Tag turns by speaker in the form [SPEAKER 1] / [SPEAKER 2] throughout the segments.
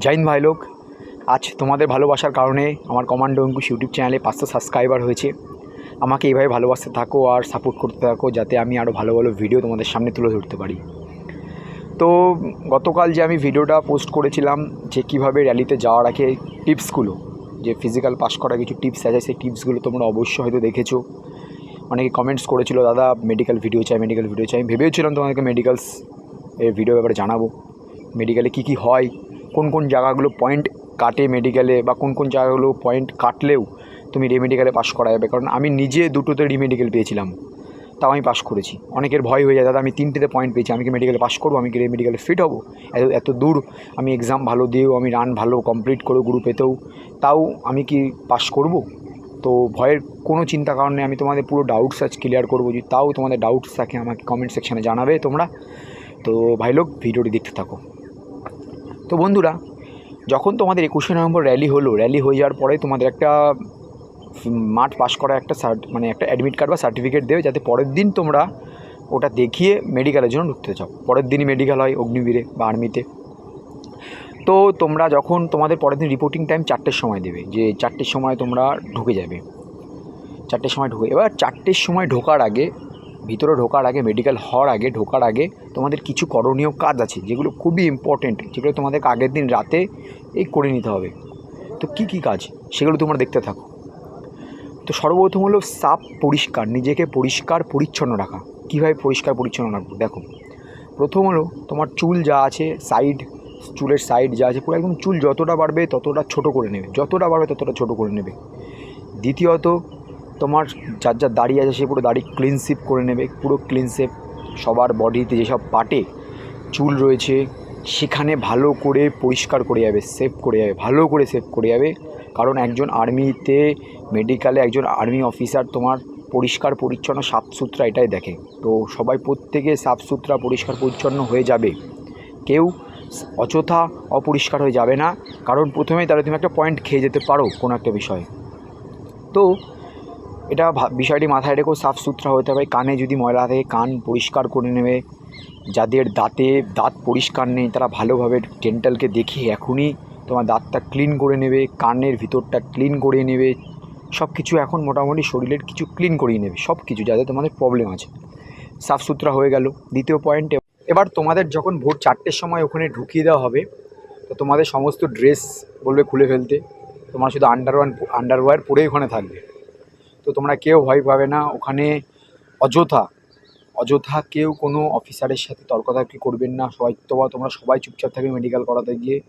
[SPEAKER 1] জৈন ভাই লোক আজ তোমাদের ভালোবাসার কারণে আমার কমান্ডো অঙ্কুশ ইউটিউব চ্যানেলে পাঁচশো সাবস্ক্রাইবার হয়েছে। আমাকে এইভাবে ভালোবাসতে থাকো আর সাপোর্ট করতে থাকো যাতে আমি আরও ভালো ভালো ভিডিও তোমাদের সামনে তুলে ধরতে পারি। তো গতকাল যে আমি ভিডিওটা পোস্ট করেছিলাম যে কীভাবে র্যালিতে যাওয়ার আগে টিপসগুলো, যে ফিজিক্যাল পাস করা কিছু টিপস আছে, সেই টিপসগুলো তোমরা অবশ্যই হয়তো দেখেছ। অনেকে কমেন্টস করেছিল, দাদা মেডিকেল ভিডিও চাই মেডিকেল ভিডিও চাই। আমি ভেবেছিলাম তোমাদেরকে মেডিকেলস এর ভিডিও ব্যাপারে জানাব। মেডিকেলে কী কী হয় কোন কোন জায়গাগুলো পয়েন্ট কাটে মেডিকেলে বা কোন কোন জায়গাগুলো পয়েন্ট কাটলেও তুমি রেমেডিকেলে পাস করা যাবে কারণ আমি নিজে দুটোতে রিমেডিকেল পেয়েছিলাম, তাও আমি পাস করেছি। অনেকের ভয় হয়ে যায়, দাদা, আমি তিনটেতে পয়েন্ট পেয়েছি, আমি কি মেডিকেলে পাস করব? আমি কি রেমেডিকেলে ফিট হব? এত এত দূর, আমি এক্সাম ভালো দিয়েও আমি রান ভালো কমপ্লিট করে গ্রুপেতেও তাও আমি কি পাস করব? তো ভয়ের কোনো চিন্তা কারণে আমি তোমাদের পুরো ডাউটস আজ ক্লিয়ার করব যদি তাও তোমাদের ডাউটস থাকে, আমাকে কমেন্ট সেকশানে জানাবে তোমরা। তো ভাই লোক ভিডিওটি দেখতে থাকো। তো বন্ধুরা, যখন তোমাদের একুশে নভেম্বর র্যালি হলো র্যালি হয়ে যাওয়ার পরে তোমাদের একটা মাঠ পাস করা একটা মানে একটা অ্যাডমিট কার্ড বা সার্টিফিকেট দেবে, যাতে পরের দিন তোমরা ওটা দেখিয়ে মেডিকেলের জন্য ঢুকতে চাও। পরের দিনই মেডিকেল হয় অগ্নিবীরে বা আর্মিতে তো। তোমরা যখন তোমাদের পরের দিন রিপোর্টিং টাইম চারটের সময় দেবে, যে চারটের সময় তোমরা ঢুকে যাবে। চারটের সময় ঢুকে, এবার চারটের সময় ঢোকার আগে ভিতরে ঢোকার আগে মেডিকেল হওয়ার আগে, ঢোকার আগে তোমাদের কিছু করণীয় কাজ আছে, যেগুলো খুবই ইম্পর্টেন্ট যেগুলো তোমাদেরকে আগের দিন রাতে এই করে নিতে হবে। তো কি কি কাজ? সেগুলো তোমরা দেখতে থাকো। তো সর্বপ্রথম হলো সাপ পরিষ্কার, নিজেকে পরিষ্কার পরিচ্ছন্ন রাখা। কীভাবে পরিষ্কার পরিচ্ছন্ন রাখব? দেখো, প্রথম হলো তোমার চুল যা আছে সাইড চুলের সাইড যা আছে, পুরো একদম চুল যতটা বাড়বে ততটা ছোট করে নেবে। যতটা বাড়বে ততটা ছোট করে নেবে। দ্বিতীয়ত তোমার যার যার দাড়ি আছে সে পুরো দাড়ি ক্লিন শেপ করে নেবে, পুরো ক্লিন শেপ সবার বডিতে যেসব পাটে চুল রয়েছে, সেখানে ভালো করে পরিষ্কার করে যাবে সেভ করে যাবে, ভালো করে সেভ করে যাবে। কারণ একজন আর্মিতে মেডিকেলে একজন আর্মি অফিসার তোমার পরিষ্কার পরিচ্ছন্ন, সাফ সুতরা এটাই দেখে। তো সবাই প্রত্যেকে সাফ সুতরা, পরিষ্কার পরিচ্ছন্ন হয়ে যাবে। কেউ অযথা অপরিষ্কার হয়ে যাবে না। কারণ প্রথমেই তাহলে তুমি একটা পয়েন্ট খেয়ে যেতে পারো কোনো একটা বিষয়ে। তো এটা বিষয়টি মাথায় রেখেও সাফ সুতরা হতে হবে। কানে যদি ময়লা থাকে, কান পরিষ্কার করে নেবে। যাদের দাঁতে দাঁত পরিষ্কার নেই, তারা ভালোভাবে ডেন্টালকে দেখিয়ে এখনই তোমার দাঁতটা ক্লিন করে নেবে, কানের ভিতরটা ক্লিন করে নেবে। সব কিছু এখন মোটামুটি শরীরের কিছু ক্লিন করিয়ে নেবে সব কিছু যাতে তোমাদের প্রবলেম আছে। সাফ সুতরা হয়ে গেল। দ্বিতীয় পয়েন্টে এবার তোমাদের যখন ভোর চারটের সময় ওখানে ঢুকিয়ে দেওয়া হবে, তো তোমাদের সমস্ত ড্রেস বলবে খুলে ফেলতে। তোমার শুধু আন্ডারওয়ার আন্ডারওয়্যার পরেই ওখানে থাকবে। তো তোমরা কেউ ভয় পাবে না। ওখানে অযথা অযথা কেউ কোনো অফিসারের সাথে তর্কতর্কি করবেন না। সবাই তোমার, তোমরা সবাই চুপচাপ থাকবে মেডিকেল করাতে গিয়ে।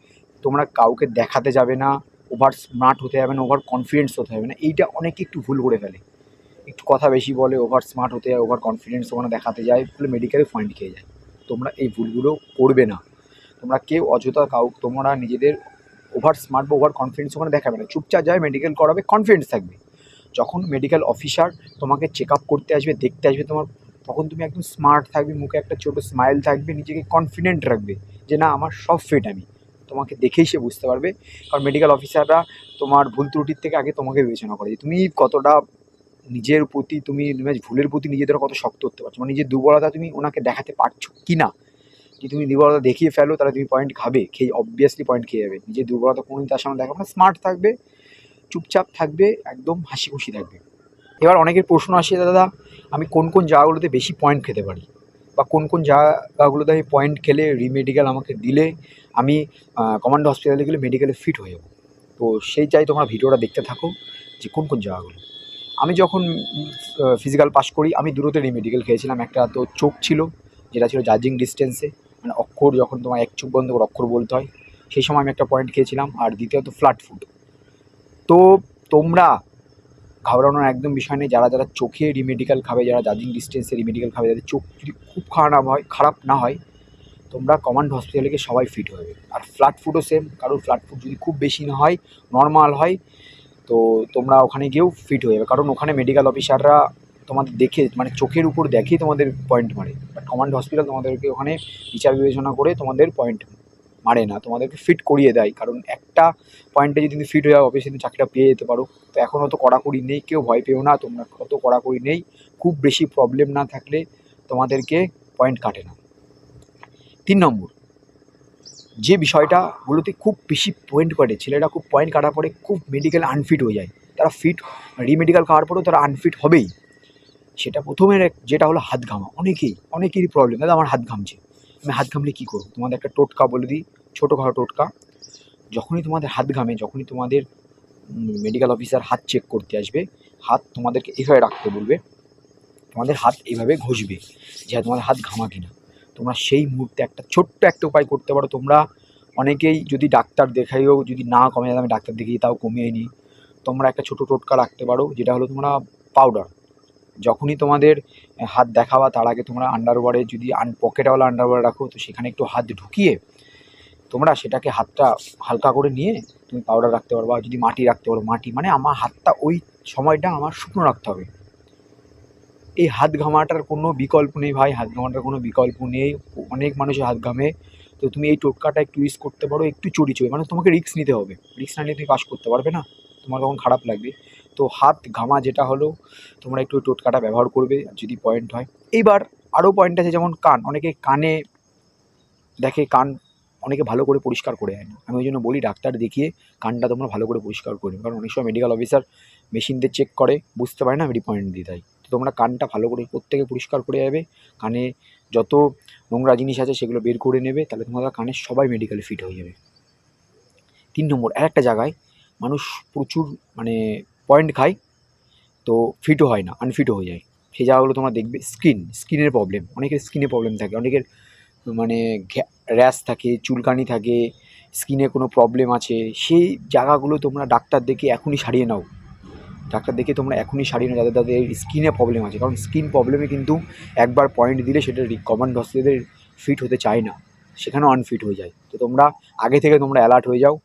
[SPEAKER 1] তোমরা কাউকে দেখাতে যাবে না ওভার স্মার্ট হতে যাবে না ওভার কনফিডেন্স হতে হবে না। এইটা অনেকে একটু ভুল করে ফেলে। একটু কথা বেশি বলে ওভার স্মার্ট হতে যায় ওভার কনফিডেন্স ওখানে দেখাতে যায় ফলে মেডিকেলে পয়েন্ট খেয়ে যায়। তোমরা এই ভুলগুলো করবে না। তোমরা কেউ অযথা কাউ, তোমরা নিজেদের ওভার স্মার্ট বা ওভার কনফিডেন্স ওখানে দেখাবে না। চুপচাপ যায় মেডিকেল করাবে কনফিডেন্স থাকবে। যখন মেডিকেল অফিসার তোমাকে চেক আপ করতে আসবে, দেখতে আসবে তোমার, তখন তুমি একদম স্মার্ট থাকবে, মুখে একটা ছোটো স্মাইল থাকবে, নিজেকে কনফিডেন্ট রাখবে যে না, আমার সব ফিট আমি। তোমাকে দেখেই সে বুঝতে পারবে। কারণ মেডিকেল অফিসাররা তোমার ভুল ত্রুটির থেকে আগে তোমাকে বিবেচনা করে যে তুমি কতটা নিজের প্রতি, তুমি ভুলের প্রতি নিজেদের কত শক্ত হতে পারছ। মানে নিজের দুর্বলতা তুমি ওনাকে দেখাতে পারছ কি না? যদি তুমি দুর্বলতা দেখিয়ে ফেলো, তাহলে তুমি পয়েন্ট খাবে, খেয়ে অবভিয়াসলি পয়েন্ট খেয়ে যাবে। নিজের দুর্বলতা কোনোদিন তার সামনে দেখাবে না। স্মার্ট থাকবে। চুপচাপ থাকবে, একদম হাসি খুশি থাকবে। এবার অনেকের প্রশ্ন আসে, দাদা, আমি কোন কোন জায়গাগুলোতে বেশি পয়েন্ট খেতে পারি? বা কোন কোন জায়গাগুলোতে আমি পয়েন্ট খেলে রিমেডিকেল আমাকে দিলে আমি কমান্ডো হসপিটালে গেলে মেডিকেলে ফিট হয়ে যাব? তো সেই চাই তোমরা ভিডিওটা দেখতে থাকো যে কোন কোন জায়গাগুলো। আমি যখন ফিজিক্যাল পাস করি, আমি দূরতে রিমেডিকেল খেয়েছিলাম। একটা তো চোখ ছিল, যেটা ছিল জাজিং ডিস্টেন্সে মানে অক্ষর যখন তোমার এক চোখ বন্ধ করে অক্ষর বলতে হয়, সেই সময় আমি একটা পয়েন্ট খেয়েছিলাম। আর দ্বিতীয়ত ফ্ল্যাট ফুট তো তোমরা ঘাবড়ানোর একদম বিষয় নেই। যারা যারা চোখে রিমেডিকেল খাবে, যারা জাজিং ডিস্টেন্সে রিমেডিকেল খাবে, যাদের চোখ যদি খুব খারাপ হয়, খারাপ না হয়, তোমরা কমান্ড হসপিটালে গিয়ে সবাই ফিট হবে আর ফ্ল্যাট ফুডও সেম কারোর ফ্ল্যাট ফুড যদি খুব বেশি না হয় নর্মাল হয়, তো তোমরা ওখানে গিয়েও ফিট হয়ে যাবে। কারণ ওখানে মেডিকেল অফিসাররা তোমাদের দেখে মানে চোখের উপর দেখেই তোমাদের পয়েন্ট মারে। বাট কমান্ড হসপিটাল তোমাদেরকে ওখানে বিচার বিবেচনা করে তোমাদের পয়েন্ট মারে না, তোমাদেরকে ফিট করিয়ে দেয়। কারণ একটা পয়েন্টে যদি তুমি ফিট হয়ে যাও অফিসে তুমি চাকরিটা পেয়ে যেতে পারো। তো এখন অত কড়াকড়ি নেই, কেউ ভয় পেও না। তোমরা অত কড়াকড়ি নেই। খুব বেশি প্রবলেম না থাকলে তোমাদেরকে পয়েন্ট কাটে না। তিন নম্বর, যে বিষয়টাগুলোতে খুব বেশি পয়েন্ট কাটে, ছেলেরা খুব পয়েন্ট কাটার পরে খুব মেডিকেল আনফিট হয়ে যায়। তারা ফিট রিমেডিকেল খাওয়ার পরেও তারা আনফিট হবেই। সেটা প্রথমের যেটা হলো হাত ঘামা। অনেকেই, অনেকেরই প্রবলেম দাদা, আমার হাত ঘামছে। আমি হাত ঘামলে কী করব? তোমাদের একটা টোটকা বলে দিই। ছোটোখাটো টোটকা যখনই তোমাদের হাত ঘামে, যখনই তোমাদের মেডিকেল অফিসার হাত চেক করতে আসবে, হাত তোমাদেরকে এভাবে রাখতে বলবে, তোমাদের হাত এইভাবে ঘষবে, যে তোমাদের হাত ঘামা কিনা তোমরা সেই মুহূর্তে একটা ছোট্ট একটা উপায় করতে পারো, তোমরা অনেকেই যদি ডাক্তার দেখাইও, যদি না কমে যায়, আমি ডাক্তার দেখিয়ে তাও কমিয়ে নিই। তোমরা একটা ছোটো টোটকা রাখতে পারো, যেটা হলো তোমরা পাউডার যখনই তোমাদের হাত দেখাবা, তার আগে তোমরা আন্ডারওয়ারে যদি আন পকেটওয়ালা আন্ডারওয়ার রাখো, তো সেখানে একটু হাত ঢুকিয়ে তোমরা সেটাকে হাতটা হালকা করে নিয়ে তুমি পাউডার রাখতে পারো যদি মাটি রাখতে পারো, মাটি মানে আমার হাতটা ওই সময়টা আমার শুকনো রাখতে হবে। এই হাত ঘামাটার কোনো বিকল্প নেই ভাই, হাত ঘামাটার কোনো বিকল্প নেই, অনেক মানুষের হাত ঘামে। তো তুমি এই টোটকাটা একটু ইউজ করতে পারো, একটু চড়ি চড়ি মানে তোমাকে রিস্ক নিতে হবে। রিস্ক না নিয়ে তুমি পাস করতে পারবে না, তোমার তখন খারাপ লাগবে। তো হাত ঘামা যেটা হলো, তোমরা একটু টোটকাটা ব্যবহার করবে যদি পয়েন্ট হয়। এইবার আরও পয়েন্ট আছে যেমন কান, অনেকে কানে দেখে কান অনেকে ভালো করে পরিষ্কার করে হয় না। আমি ওই জন্য বলি, ডাক্তার দেখিয়ে কানটা তোমরা ভালো করে পরিষ্কার করে। কারণ অনেক সময় মেডিকেল অফিসার মেশিন দিয়ে চেক করে, বুঝতে পারে না আমি রিপয়েন্ট দিয়ে দেয়। তো তোমরা কানটা ভালো করে প্রত্যেকে পরিষ্কার করে যাবে। কানে যত নোংরা জিনিস আছে সেগুলো বের করে নেবে, তাহলে তোমরা কানের সবাই মেডিকেলে ফিট হয়ে যাবে। তিন নম্বর আর একটা জায়গায় মানুষ প্রচুর মানে পয়েন্ট খায়, তো ফিটও হয় না আনফিটও হয়ে যায়। সেই জায়গাগুলো তোমরা দেখবে স্কিন স্কিনের প্রবলেম অনেকের স্কিনে প্রবলেম থাকে, অনেকের মানে র্যাশ থাকে, চুলকানি থাকে স্কিনে কোনো প্রবলেম আছে, সেই জায়গাগুলো তোমরা ডাক্তার দেখে এখনই সারিয়ে নাও। ডাক্তার দেখে তোমরা এখনই সারিয়ে নাও যাদের তাদের স্কিনে প্রবলেম আছে। কারণ স্কিন প্রবলেমে কিন্তু একবার পয়েন্ট দিলে সেটা কমান্ড হসপিটালের ফিট হতে চায় না। সেখানেও আনফিট হয়ে যায়। তো তোমরা আগে থেকে তোমরা অ্যালার্ট হয়ে যাও।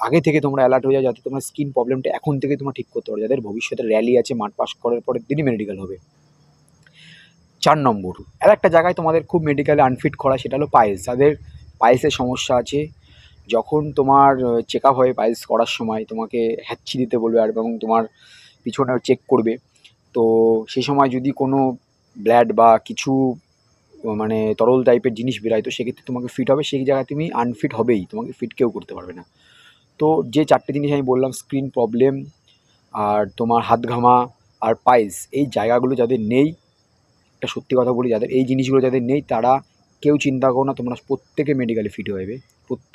[SPEAKER 1] আগে থেকে তোমরা অ্যালার্ট হয়ে যাও যাতে তোমার স্কিন প্রবলেমটা এখন থেকে তোমরা ঠিক করতে পারো। যাদের ভবিষ্যতে র্যালি আছে, মাঠ পাস করার পরের দিনই মেডিকেল হবে। চার নম্বর আর একটা জায়গায় তোমাদের খুব মেডিকেলে আনফিট করা, সেটা হলো পায়েস। যাদের পায়েসের সমস্যা আছে, যখন তোমার চেক আপ হয় পায়েস করার সময় তোমাকে হ্যাচ্ছি দিতে বলবে আর এবং তোমার পিছনে চেক করবে, তো সেই সময় যদি কোনো ব্ল্যাড বা কিছু মানে তরল টাইপের জিনিস বেরায়, তো সেক্ষেত্রে তোমাকে ফিট হবে। সেই জায়গায় তুমি আনফিট হবেই, তোমাকে ফিট কেউ করতে পারবে না। তো যে চারটে জিনিস আমি বললাম স্ক্রিন প্রবলেম আর তোমার হাত ঘামা, আর পাইস এই জায়গাগুলো যাদের নেই একটা সত্যি কথা বলি, যাদের এই জিনিসগুলো যাদের নেই, তারা কেউ চিন্তা করো না, তোমরা প্রত্যেকে মেডিকেলে ফিট হয়ে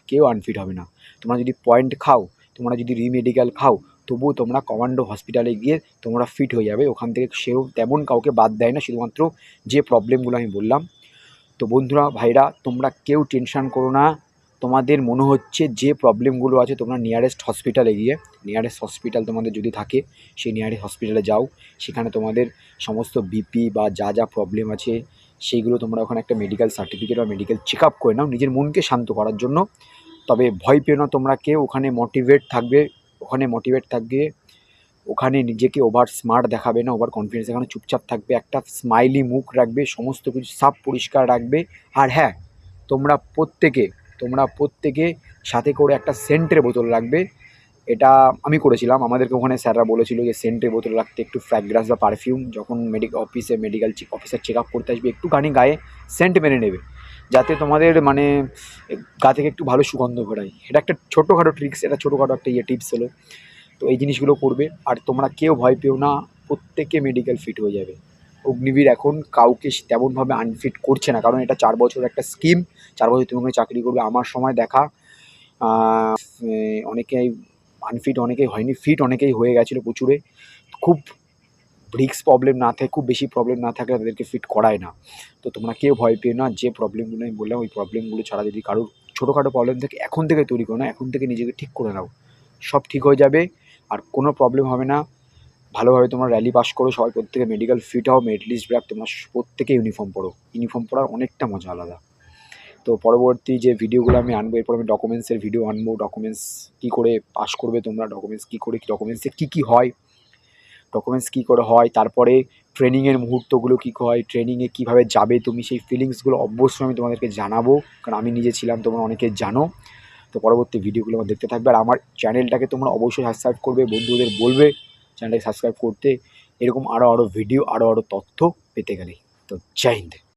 [SPEAKER 1] কেউ আনফিট হবে না। তোমরা যদি পয়েন্ট খাও, তোমরা যদি রিমেডিক্যাল খাও, তবুও তোমরা কমান্ডো হসপিটালে গিয়ে তোমরা ফিট হয়ে যাবে। ওখান থেকে সেও তেমন কাউকে বাদ দেয় না, শুধুমাত্র যে প্রবলেমগুলো আমি বললাম। তো বন্ধুরা, ভাইরা, তোমরা কেউ টেনশান করো না। তোমাদের মনে হচ্ছে যে প্রবলেমগুলো আছে, তোমরা নিয়ারেস্ট হসপিটালে গিয়ে নিয়ারেস্ট হসপিটাল তোমাদের যদি থাকে, সেই নিয়ারেস্ট হসপিটালে যাও। সেখানে তোমাদের সমস্ত বিপি বা যা যা প্রবলেম আছে, সেইগুলো তোমরা ওখানে একটা মেডিকেল সার্টিফিকেট বা মেডিকেল চেক আপ করে নাও, নিজের মনকে শান্ত করার জন্য। তবে ভয় পেও না তোমরা কেউ ওখানে মোটিভেট থাকবে, ওখানে মোটিভেট থাকবে, ওখানে নিজেকে ওভার স্মার্ট দেখাবে না ওভার কনফিডেন্স এখানে চুপচাপ থাকবে, একটা স্মাইলি মুখ রাখবে, সমস্ত কিছু সাফ পরিষ্কার রাখবে। আর হ্যাঁ তোমরা প্রত্যেকে তোমরা প্রত্যেকে সাথে করে একটা সেন্টের বোতল রাখবে। এটা আমি করেছিলাম। আমাদেরকে ওখানে স্যাররা বলেছিল যে সেন্টের বোতল রাখতে একটু ফ্র্যাগ্রান্স বা পারফিউম যখন মেডিকেল অফিসে মেডিকেল অফিসার চেক আপ করতে আসবে, একটুখানি গায়ে সেন্ট মেনে নেবে। যাতে তোমাদের মানে গা থেকে একটু ভালো সুগন্ধ ঘোরায় এটা একটা ছোটোখাটো ট্রিক্স এটা ছোটোখাটো একটা ইয়ে টিপস হলো। তো এই জিনিসগুলো করবে। আর তোমরা কেউ ভয় পেও না, প্রত্যেকে মেডিকেল ফিট হয়ে যাবে। অগ্নিবীর এখন কাউকে তেমনভাবে আনফিট করছে না। কারণ এটা চার বছর একটা স্কিম চার বছর তুমি ওখানে চাকরি করবে, আমার সময় দেখা। অনেকেই আনফিট অনেকেই হয়নি। ফিট অনেকেই হয়ে গেছিল প্রচুরে। খুব ব্রিক্স প্রবলেম না থাকে, খুব বেশি প্রবলেম না থাকলে তাদেরকে ফিট করায় না। তো তোমরা কেউ ভয় পেও না, যে প্রবলেমগুলো আমি বললাম, ওই প্রবলেমগুলো ছাড়া যদি কারোর ছোটোখাটো প্রবলেম থাকে এখন থেকে তৈরি করো না, এখন থেকে নিজেকে ঠিক করে নাও। সব ঠিক হয়ে যাবে, আর কোনো প্রবলেম হবে না। ভালোভাবে তোমরা র্যালি পাস করো, সবাই প্রত্যেকে মেডিকেল ফিট হও মেডলিস্ট ব্র্যাক তোমরা প্রত্যেকে ইউনিফর্ম পড়ো ইউনিফর্ম পড়ার অনেকটা মজা আলাদা। তো পরবর্তী যে ভিডিওগুলো আমি আনব, এরপর আমি ডকুমেন্টসের ভিডিও আনব ডকুমেন্টস কী করে পাস করবে তোমরা ডকুমেন্টস কী করে ডকুমেন্টসে কী কী হয় ডকুমেন্টস কী করে হয়, তারপরে ট্রেনিংয়ের মুহূর্তগুলো কী হয় ট্রেনিংয়ে কীভাবে যাবে তুমি, সেই ফিলিংসগুলো অবশ্যই আমি তোমাদেরকে জানাব, কারণ আমি নিজে ছিলাম, তোমরা অনেকে জানো। তো পরবর্তী ভিডিওগুলো আমার দেখতে থাকবে, আর আমার চ্যানেলটাকে তোমরা অবশ্যই সাবস্ক্রাইব করবে, বন্ধুদের বলবে। চ্যানেলটাকে সাবস্ক্রাইব করতে এরকম আরও আরও ভিডিও আরও আরও তথ্য পেতে গেলে। তো জয় হিন্দ।